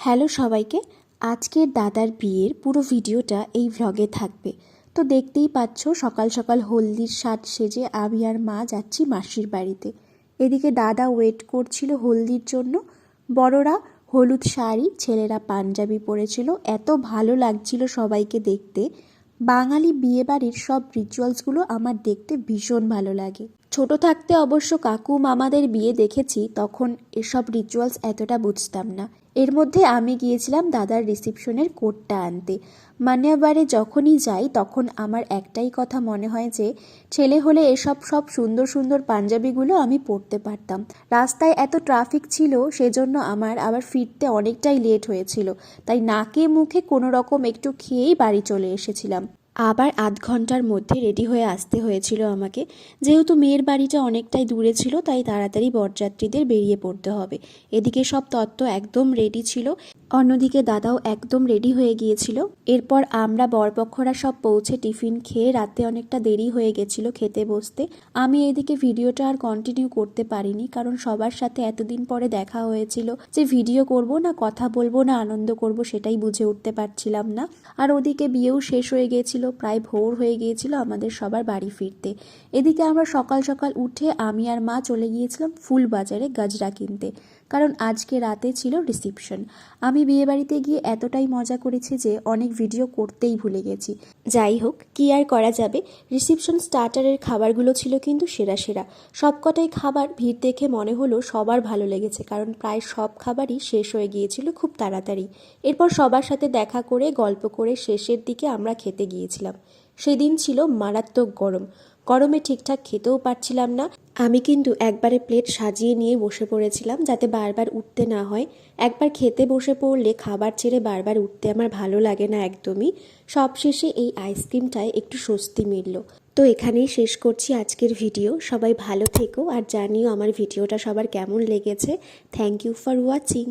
Hello সবাইকে। আজকের দাদার বিয়ের পুরো ভিডিওটা এই ভ্লগে থাকবে। তো দেখতেই পাচ্ছ, সকাল সকাল হলদির সাজ সেজে আমি আর মা যাচ্ছি মাসির বাড়িতে। এদিকে দাদা ওয়েট করছিল হলদির জন্য। বড়রা হলুদ শাড়ি, ছেলেরা পাঞ্জাবি পরেছিল। এত ভালো লাগছিল সবাইকে দেখতে। বাঙালি বিয়েবাড়ির সব রিচুয়ালসগুলো আমার দেখতে ভীষণ ভালো লাগে। ছোট থাকতে অবশ্য কাকু মামাদের বিয়ে দেখেছি, তখন এসব রিচুয়ালস এতটা বুঝতাম না। এর মধ্যে আমি গিয়েছিলাম দাদার রিসিপশনের কোটটা আনতে। মান্যাবারে যখনই যাই, তখন আমার একটাই কথা মনে হয় যে, ছেলে হলে এসব সব সুন্দর সুন্দর পাঞ্জাবিগুলো আমি পরতে পারতাম। রাস্তায় এত ট্রাফিক ছিল, সেজন্য আমার আবার ফিরতে অনেকটাই লেট হয়েছিল। তাই নাকে মুখে কোনো রকম একটু খেয়েই বাড়ি চলে এসেছিলাম। আবার আধ ঘণ্টার মধ্যে রেডি হয়ে আসতে হয়েছিল আমাকে। যেহেতু মেয়ের বাড়িটা অনেকটাই দূরে ছিল, তাই তাড়াতাড়ি বরযাত্রীদের বেরিয়ে পড়তে হবে। এদিকে সব তত্ত্ব একদম রেডি ছিল। অন্যদিকে দাদাও একদম রেডি হয়ে গিয়েছিল। এরপর আমরা বরপক্ষরা সব পৌঁছে টিফিন খেয়ে রাতে অনেকটা দেরি হয়ে গেছিল খেতে বসতে। আমি এদিকে ভিডিওটা আর কন্টিনিউ করতে পারিনি, কারণ সবার সাথে এতদিন পরে দেখা হয়েছিল যে ভিডিও করব না, কথা বলব না, আনন্দ করব সেটাই বুঝে উঠতে পারছিলাম না। আর ওদিকে বিয়েও শেষ হয়ে গিয়েছিল, প্রায় ভোর হয়ে গিয়েছিল আমাদের সবার বাড়ি ফিরতে। এদিকে আমরা সকাল সকাল উঠে আমি আর মা চলে গিয়েছিলাম ফুল বাজারে গাজরা কিনতে, কারণ আজকে রাতে ছিল রিসেপশন আমি বিয়েবাড়িতে গিয়ে এতটাই মজা করেছি যে অনেক ভিডিও করতেই ভুলে গেছি। যাই হোক, কি আর করা যাবে? রিসেপশন স্টার্টারের খাবারগুলো ছিল কিন্তু সেরা সেরা। সবকটাই খাবার ভিড় দেখে মনে হলো সবার ভালো লেগেছে, কারণ প্রায় সব খাবারই শেষ হয়ে গিয়েছিল খুব তাড়াতাড়ি। এরপর সবার সাথে দেখা করে, গল্প করে শেষের দিকে আমরা খেতে গিয়েছিলাম। সেদিন ছিল মারাত্মক গরম। গরমে ঠিকঠাক খেতেও পারছিলাম না। আমি কিন্তু একবারে প্লেট সাজিয়ে নিয়ে বসে পড়েছিলাম যাতে বারবার উঠতে না হয়। একবার খেতে বসে পড়লে খাবার ছেড়ে বারবার উঠতে আমার ভালো লাগে না একদমই। সবশেষে এই আইসক্রিমটায় একটু স্বস্তি মিলল। তো এখানেই শেষ করছি আজকের ভিডিও। সবাই ভালো থেকো আর জানিও আমার ভিডিওটা সবার কেমন লেগেছে। Thank you for watching.